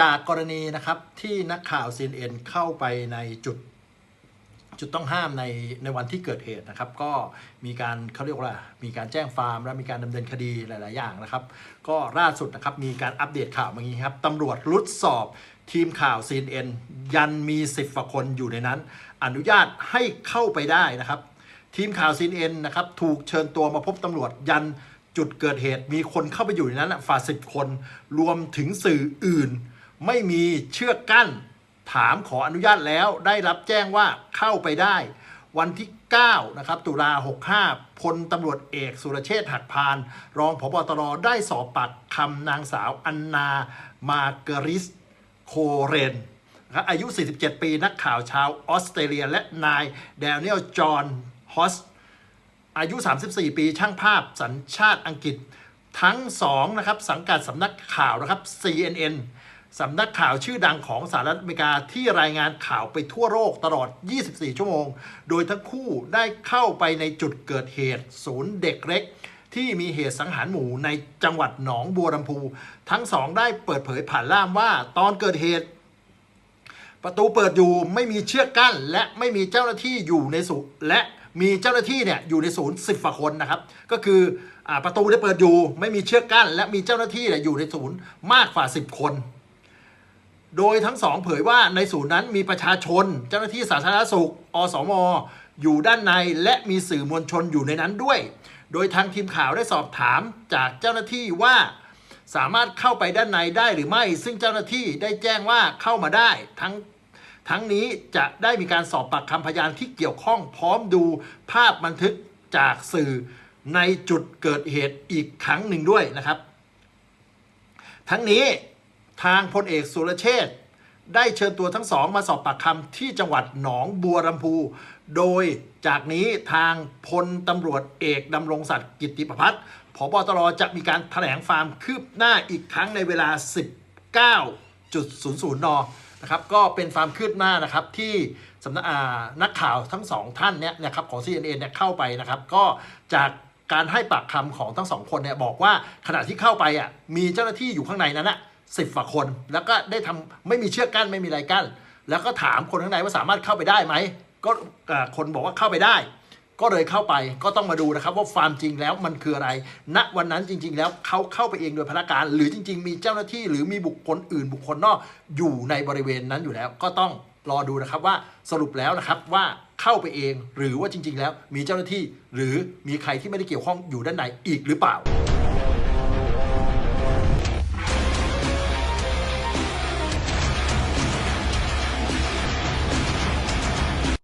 จากกรณีนะครับที่นักข่าว CNN เข้าไปในจุดจุดต้องห้ามในในวันที่เกิดเหตุนะครับ ก็มีการเขาเรียกว่ามีการแจ้งฟาร์ม และมีการดำเนินคดีหลาย ๆ อย่างนะครับ ก็ล่าสุดนะครับมีการอัปเดตข่าวมาอย่างนี้ครับตำรวจรุดสอบทีมข่าว CNN ยันมี 10ฝ่าคนอยู่ในนั้น อนุญาตให้เข้าไปได้นะครับ ทีมข่าว CNN นะครับถูกเชิญตัวมาพบตำรวจยันจุดเกิดเหตุมีคนเข้าไปอยู่ในนั้นน่ะฝ่าสิบคน รวมถึงสื่ออื่น ไม่มีเชือกกั้น ถามขออนุญาตแล้วได้รับแจ้งว่าเข้าไปได้ วันที่ 9 นะครับ ตุลา 65 พลตำรวจเอกสุรเชษฐ์หักพาน รองผบตรได้สอบปากคำนางสาวอันนามาเกริสโคเรนครับอายุ 47 ปี นักข่าวชาวออสเตรเลีย และนายแดเนียล จอห์น ฮอส อายุ 34 ปี ช่างภาพสัญชาติอังกฤษ ทั้งสองนะครับ สังกัดสำนักข่าวนะครับ CNN สำนักข่าวชื่อดังของสหรัฐอเมริกาที่รายงานข่าวไปทั่วโลกตลอด 24 ชั่วโมง โดยทั้งคู่ได้เข้าไปในจุดเกิดเหตุ ศูนย์เด็กเล็ก ที่มีเหตุสังหารหมู่ในจังหวัดหนองบัวลำพู ทั้งสองได้เปิดเผยผ่านล่ามว่าตอนเกิดเหตุ ประตูเปิดอยู่ไม่มีเชือกกั้น และไม่มีเจ้าหน้าที่อยู่ในศูนย์และมีเจ้าหน้าที่เนี่ยอยู่ในศูนย์สิบฝ่าคนนะครับ ก็คืออประตูได้เปิดอยู่ ไม่มีเชือกกั้น และมีเจ้าหน้าที่อยู่ในศูนย์มากกว่าสิบคน โดยทั้งสองเผยว่าในศูนย์นั้นมีประชาชน เจ้าหน้าที่สาธารณสุข อสม อยู่ด้านในและมีสื่อมวลชนอยู่ในนั้นด้วย โดยทางทีมข่าวได้สอบถามจากเจ้าหน้าที่ว่า สามารถเข้าไปด้านในได้หรือไม่ ซึ่งเจ้าหน้าที่ได้แจ้งว่าเข้ามาได้ทั้งทั้งนี้จะได้มีการสอบปากคำพยานที่เกี่ยวข้องพร้อมดูภาพบันทึกจากสื่อในจุดเกิดเหตุอีกครั้งหนึ่งด้วยนะครับ ทั้งนี้ ทางพลเอกสุรเชษฐ์ได้เชิญตัวทั้งสองมาสอบปากคำที่จังหวัดหนองบัวลำพู โดยจากนี้ทางพลตำรวจเอกดำรงศักดิ์กิติประพัฒน์ผบตรจะมีการแถลงฟาร์มคืบหน้าอีกครั้งในเวลา 19.00 น นะครับ ก็เป็นฟาร์มคืบหน้านะครับที่สำนักอานักข่าวทั้งสองท่านเนี่ยนะครับของ CNN เนี่ยเข้าไปนะครับ ก็จากการให้ปากคำของทั้งสองคนเนี่ยบอกว่าขณะที่เข้าไปอะมีเจ้าหน้าที่อยู่ข้างในนั้นอะ สิบฝ่าคน แล้วก็ได้ทำไม่มีเชือกกั้นไม่มีอะไรกั้น แล้วก็ถามคนข้างในว่าสามารถเข้าไปได้ไหมก็คนบอกว่าเข้าไปได้ ก็เลยเข้าไปก็ต้องมาดูนะครับว่าฟาร์มจริงแล้วมันคืออะไร ณวันนั้นจริง ๆ แล้วเขาเข้าไปเองโดยพนักการ หรือจริง ๆ มีเจ้าหน้าที่หรือมีบุคคลอื่นบุคคลนอกอยู่ในบริเวณนั้นอยู่แล้ว ก็ต้องรอดูนะครับว่าสรุปแล้วนะครับว่าเข้าไปเอง หรือว่าจริง ๆ แล้วมีเจ้าหน้าที่ หรือมีใครที่ไม่ได้เกี่ยวข้องอยู่ด้านในอีกหรือเปล่า